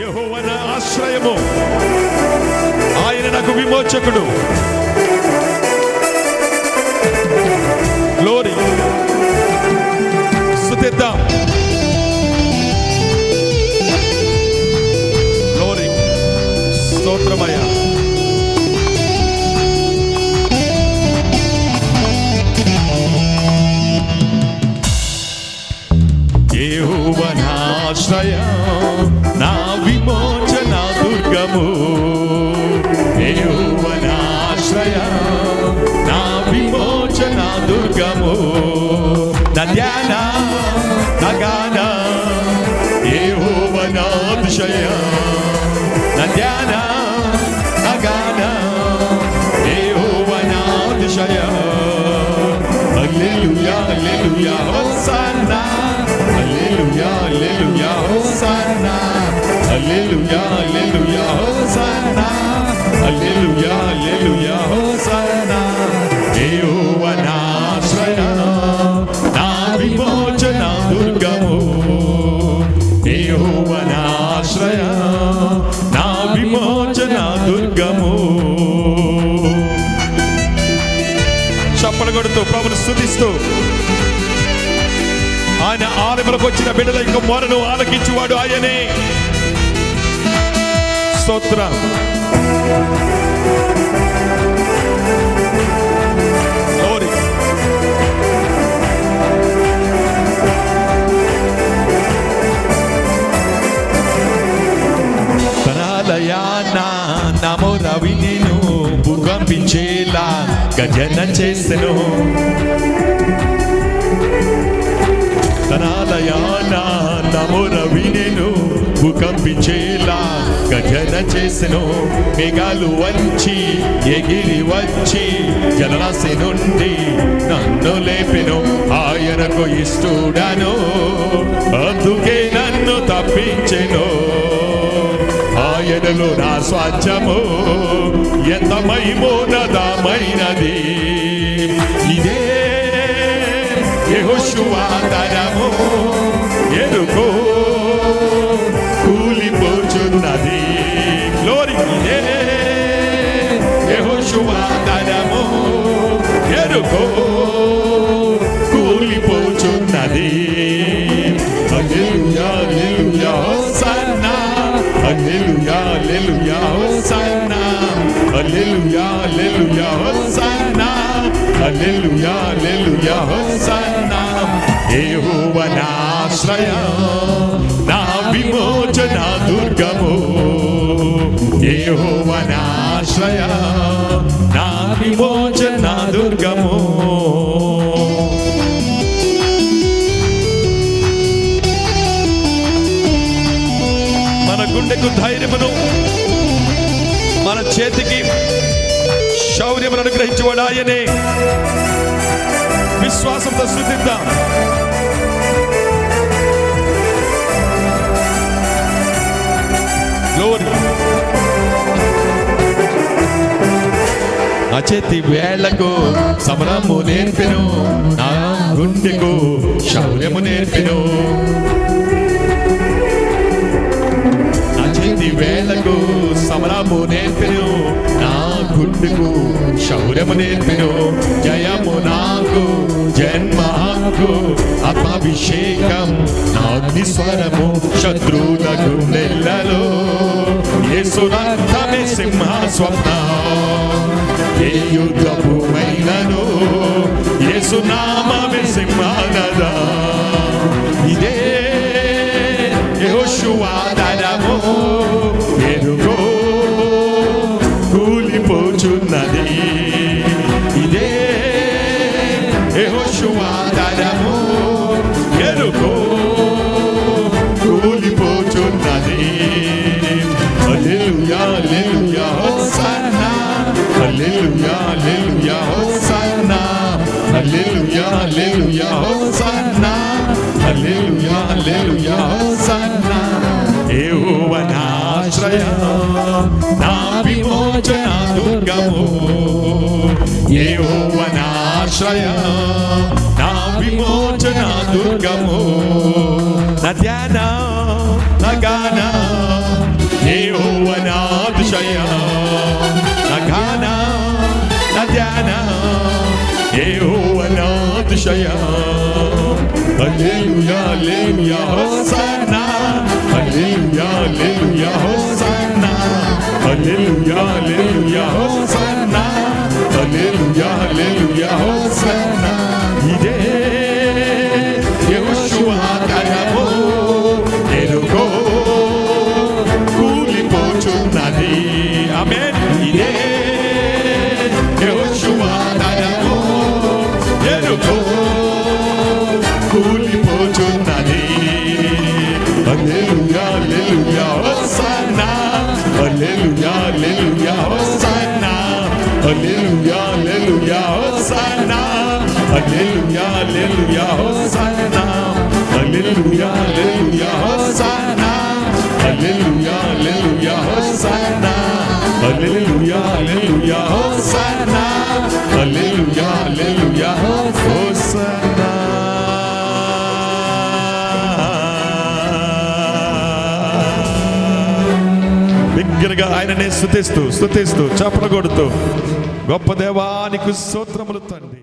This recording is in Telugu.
యెహోవా నా ఆశ్రయము. ఆయన నాకు విమోచకుడు. గ్లోరీ స్తుతిద్దాం గ్లోరీ స్తోత్రమయ్యా. యెహోవనాశ్రయ దుర్గము నా ధ్యాన నా గాన యెహోవనాతిశయ నా ధ్యాన నా గాన యెహోవనాతిశయ హల్లెలూయా హల్లెలూయా హోసన్నా హల్లెలూయా హల్లెలూయా హోసన్నా హల్లెలూయా హల్లెలూయా స్థుతిస్తూ ఆయన ఆలయములకు వచ్చిన బిడ్డల యొక్క మొరను ఆలకించువాడు ఆయనే. స్తోత్రం. నా నమో రవి నేను భూకంపించేలా గజన చేసెను. తనాలయాన నమోర వినెను భూకంపించేలా గజన చేసెను. మేఘాలు వంచి ఎగిరి వచ్చి జలరాశి నుండి నన్ను లేపెను. ఆయనకు ఇష్టడను అందుకే నన్ను తప్పించెను. ఆయనలో నా స్వాచ్ఛము ఎంత మైమోనదమైనది ఇదే యహోశువాదరము ఎరుకో కూలిపోచున్నది గ్లోరీ ఇదే యహోశువాదరము ఎరుకో కూలిపోచున్నది హల్లెలూయా హల్లెలూయా హోసన్నా హల్లెలూయా హల్లెలూయా హోసన్నా హల్లెలూయా హల్లెలూయా హోసన్నా హల్లెలూయా హల్లెలూయా హోసన్నా యెహోవా నా ఆశ్రయ నా విమోచన దుర్గము యెహోవా నా ఆశ్రయ నా విమోచన దుర్గము మన గుండెకు ధైర్యమును మన చేతికి శౌర్యమును అనుగ్రహించేవాడు ఆయనే. విశ్వాసంతో శుద్ధిద్దాం నా చేతి వేళ్ళకు సమరము నేర్పెను. నా గుండెకు శౌర్యము నేర్పెను. నా చేతి వేళ్ళకు సమర నేర్పెను నా గుండెకు శౌర్యము నేర్పెను జయము నాకు జన్మకు అభిషేకం నాగ్ని స్వరము శత్రువులకు నెల్లలో యేసు రక్తమే సింహ స్వప్నం ఏ యుద్ధపు మైనను యేసు నామమే Yehoshua Tadamu Yeruko Ulipoton Nadim Hallelujah, Hallelujah, Hosanna. Hallelujah, Hallelujah, Hosanna. Hallelujah, Hallelujah, Hosanna. Hallelujah, Hallelujah, Hosanna. Yehovah Nashraya Na Vimojana Durgamu Yehovah ఆశ్రయ నా విమోచన దుర్గము నా ధ్యాన నా గాన ఏవనాశయ నా గాన నా ధ్యాన ఏవనాశయ Hallelujah, hallelujah, hosanna. Hallelujah, Hosanna. Hallelujah, Hosanna. Hallelujah, Hallelujah, Hosanna. Hallelujah, Hallelujah, Hosanna. Hallelujah, Hallelujah, Hosanna. Hallelujah, Hallelujah, Hosanna. బిగ్గరగా ఆయననే స్థుతిస్తూ స్థుతిస్తూ చప్పడగొడుతూ గొప్ప దేవానికి స్తోత్రములు తండ్రి